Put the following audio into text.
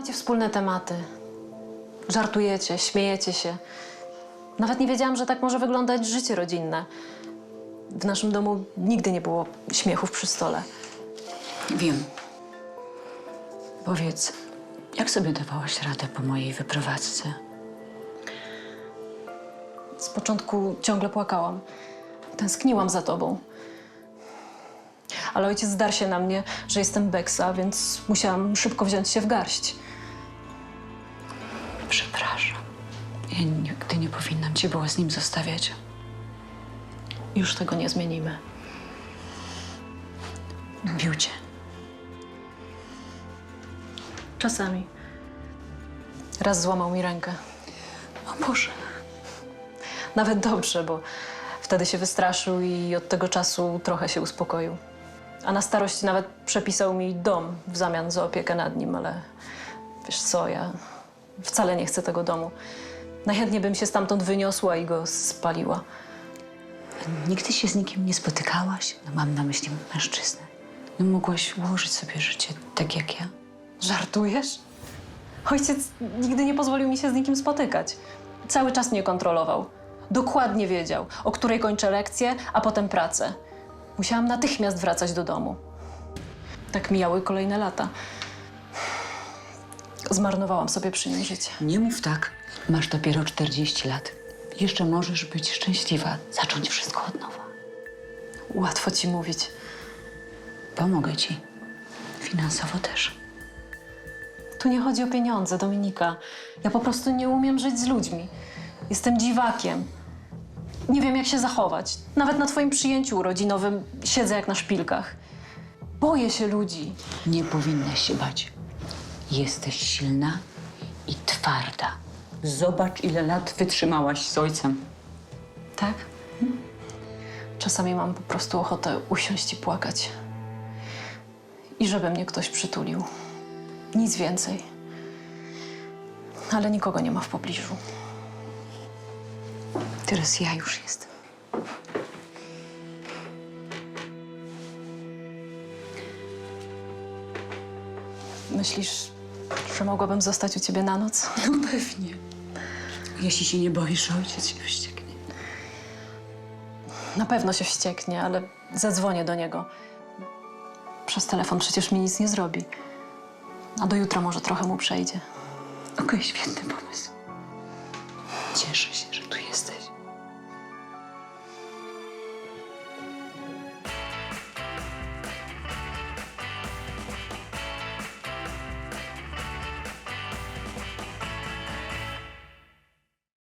Macie wspólne tematy. Żartujecie, śmiejecie się. Nawet nie wiedziałam, że tak może wyglądać życie rodzinne. W naszym domu nigdy nie było śmiechów przy stole. Wiem. Powiedz, jak sobie dawałaś radę po mojej wyprowadzce? Z początku ciągle płakałam. Tęskniłam za tobą. Ale ojciec zdarł się na mnie, że jestem Beksa, więc musiałam szybko wziąć się w garść. Ja nigdy nie powinnam cię była z nim zostawiać. Już tego nie zmienimy. Bił cię. Czasami. Raz złamał mi rękę. O Boże. Nawet dobrze, bo wtedy się wystraszył i od tego czasu trochę się uspokoił. A na starość nawet przepisał mi dom w zamian za opiekę nad nim, ale wiesz co, ja wcale nie chcę tego domu. Najchętniej bym się stamtąd wyniosła i go spaliła. Nigdy się z nikim nie spotykałaś? No mam na myśli mężczyznę. No mogłaś ułożyć sobie życie tak jak ja. Żartujesz? Ojciec nigdy nie pozwolił mi się z nikim spotykać. Cały czas mnie kontrolował. Dokładnie wiedział, o której kończę lekcję, a potem pracę. Musiałam natychmiast wracać do domu. Tak mijały kolejne lata. Zmarnowałam sobie przy nim życie. Nie mów tak. Masz dopiero 40 lat. Jeszcze możesz być szczęśliwa, zacząć wszystko od nowa. Łatwo ci mówić. Pomogę ci. Finansowo też. Tu nie chodzi o pieniądze, Dominika. Ja po prostu nie umiem żyć z ludźmi. Jestem dziwakiem. Nie wiem, jak się zachować. Nawet na twoim przyjęciu urodzinowym siedzę jak na szpilkach. Boję się ludzi. Nie powinnaś się bać. Jesteś silna i twarda. Zobacz, ile lat wytrzymałaś z ojcem. Tak? Czasami mam po prostu ochotę usiąść i płakać. I żeby mnie ktoś przytulił. Nic więcej. Ale nikogo nie ma w pobliżu. Teraz ja już jestem. Myślisz, że mogłabym zostać u ciebie na noc? No pewnie. Jeśli się nie boisz, ojciec się wścieknie. Na pewno się wścieknie, ale zadzwonię do niego. Przez telefon przecież mi nic nie zrobi. A do jutra może trochę mu przejdzie. Okej, świetny pomysł. Cieszę się,